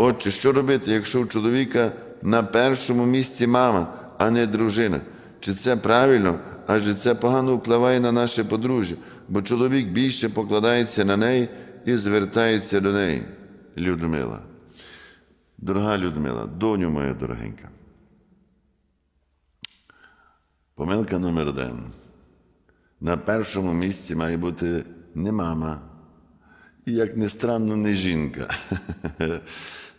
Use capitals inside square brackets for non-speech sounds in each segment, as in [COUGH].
Отче, що робити, якщо у чоловіка на першому місці мама, а не дружина? Чи це правильно? Адже це погано впливає на наше подружжя, бо чоловік більше покладається на неї і звертається до неї. Людмила. Дорога Людмила, доню моя дорогенька. Помилка номер один. На першому місці має бути не мама. І, як не странно, не жінка. [LAUGHS]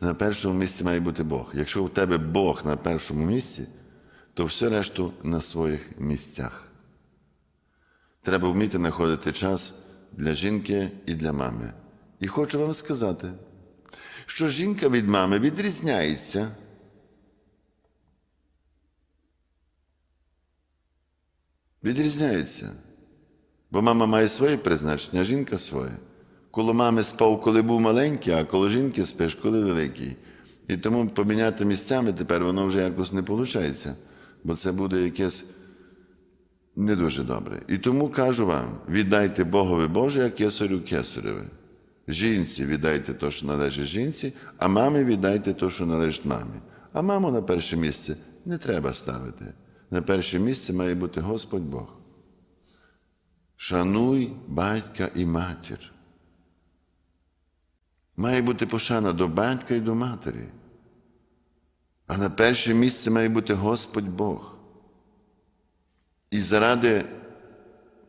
На першому місці має бути Бог. Якщо у тебе Бог на першому місці, то все решту на своїх місцях. Треба вміти знаходити час для жінки і для мами. І хочу вам сказати, що жінка від мами відрізняється. Відрізняється. Бо мама має своє призначення, а жінка своє. Коло мами спав, коли був маленький, а коло жінки спиш, коли великий. І тому поміняти місцями тепер воно вже якось не виходить, бо це буде якесь не дуже добре. І тому кажу вам: віддайте Богові Боже, а кесарю кесареве. Жінці віддайте те, що належить жінці, а мамі віддайте те, що належить мамі. А маму на перше місце не треба ставити. На перше місце має бути Господь Бог. Шануй батька і матір. Має бути пошана до батька і до матері. А на перше місце має бути Господь Бог. І заради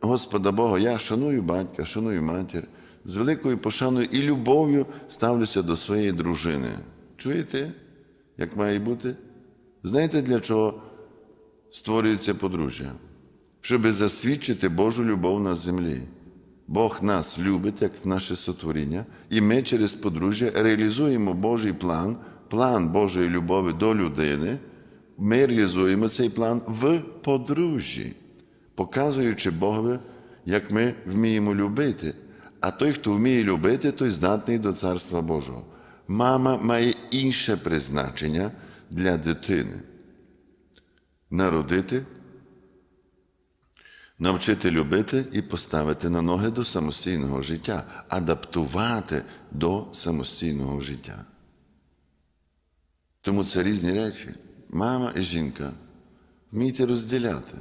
Господа Бога я шаную батька, шаную матір, з великою пошаною і любов'ю ставлюся до своєї дружини. Чуєте, як має бути? Знаєте, для чого створюється подружжя? Щоб засвідчити Божу любов на землі. Бог нас любить, як наше сотворіння, і ми через подружжя реалізуємо Божий план, план Божої любові до людини. Ми реалізуємо цей план в подружжі, показуючи Богові, як ми вміємо любити. А той, хто вміє любити, той здатний до Царства Божого. Мама має інше призначення для дитини. Народити, навчити любити і поставити на ноги до самостійного життя, адаптувати до самостійного життя. Тому це різні речі. Мама і жінка. Вмійте розділяти.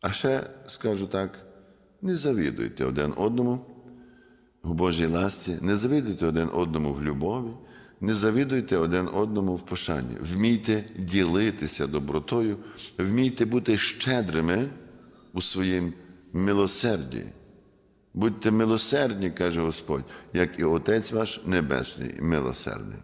А ще скажу так: не завідуйте один одному в Божій ласці, не завідуйте один одному в любові, не завідуйте один одному в пошані. Вмійте ділитися добротою, вмійте бути щедрими у своїм милосерді. Будьте милосердні, каже Господь, як і Отець ваш Небесний милосердний.